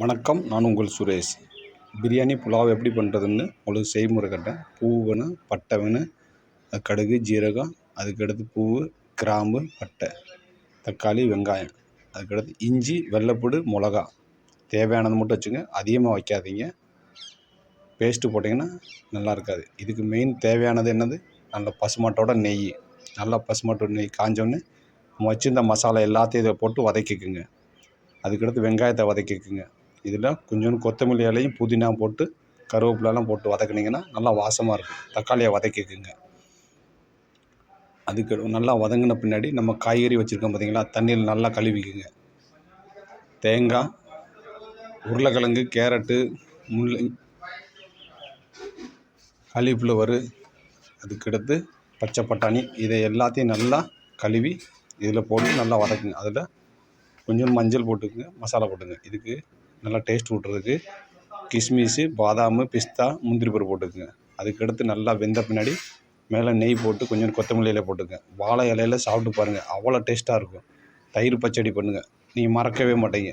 வணக்கம் நான் உங்கள் சுரேஷ். பிரியாணி புலாவ் எப்படி பண்ணுறதுன்னு உங்களுக்கு செய்முறை கட்டேன். பூ வேணும் பட்டை வேணும் கடுகு ஜீரகம் அதுக்கடுத்து பூ கிராம்பு பட்டை தக்காளி வெங்காயம் அதுக்கடுத்து இஞ்சி வெள்ளைப்பூடு மிளகா. தேவையானது மட்டும் வச்சுங்க அதிகமாக வைக்காதீங்க. பேஸ்ட்டு போட்டிங்கன்னா நல்லா இருக்காது. இதுக்கு மெயின் தேவையானது என்னது? நல்ல பசுமாட்டோட நெய். நல்லா பசுமாட்டோட நெய் காஞ்சோடனே நம்ம வச்சுருந்த மசாலா எல்லாத்தையும் இதை போட்டு வதக்கிக்குங்க. அதுக்கடுத்து வெங்காயத்தை வதக்கிக்குங்க. இதில் கொஞ்சோண்டு கொத்தமல்லி இலையும் புதினா போட்டு கருவேப்பிலெல்லாம் போட்டு வதக்குனிங்கன்னா நல்லா வாசமாக இருக்கும். தக்காளியை வதக்கிக்குங்க. அதுக்கு நல்லா வதங்கின பின்னாடி நம்ம காய்கறி வச்சுருக்கோம் பார்த்தீங்களா? தண்ணியில் நல்லா கழுவிக்குங்க. தேங்காய் உருளைக்கிழங்கு கேரட்டு முள்ளை காலிஃப்ளவரு அதுக்கடுத்து பச்சை பட்டாணி இதை எல்லாத்தையும் நல்லா கழுவி இதில் போட்டு நல்லா வதக்குங்க. அதில் கொஞ்சம் மஞ்சள் போட்டுக்குங்க மசாலா போட்டுங்க இதுக்கு நல்லா டேஸ்ட் விட்றதுக்கு கிஸ்மிஸு பாதாம் பிஸ்தா முந்திரி பருப்பு போட்டுக்குங்க. அதுக்கடுத்து நல்லா வெந்த பின்னாடி மேலே நெய் போட்டு கொஞ்சம் கொத்தமல்லி இலை போட்டுங்க வாழை இலையில சாப்பிட்டு பாருங்கள் அவ்வளோ டேஸ்ட்டாக இருக்கும். தயிர் பச்சடி பண்ணுங்கள் நீங்கள் மறக்கவே மாட்டீங்க.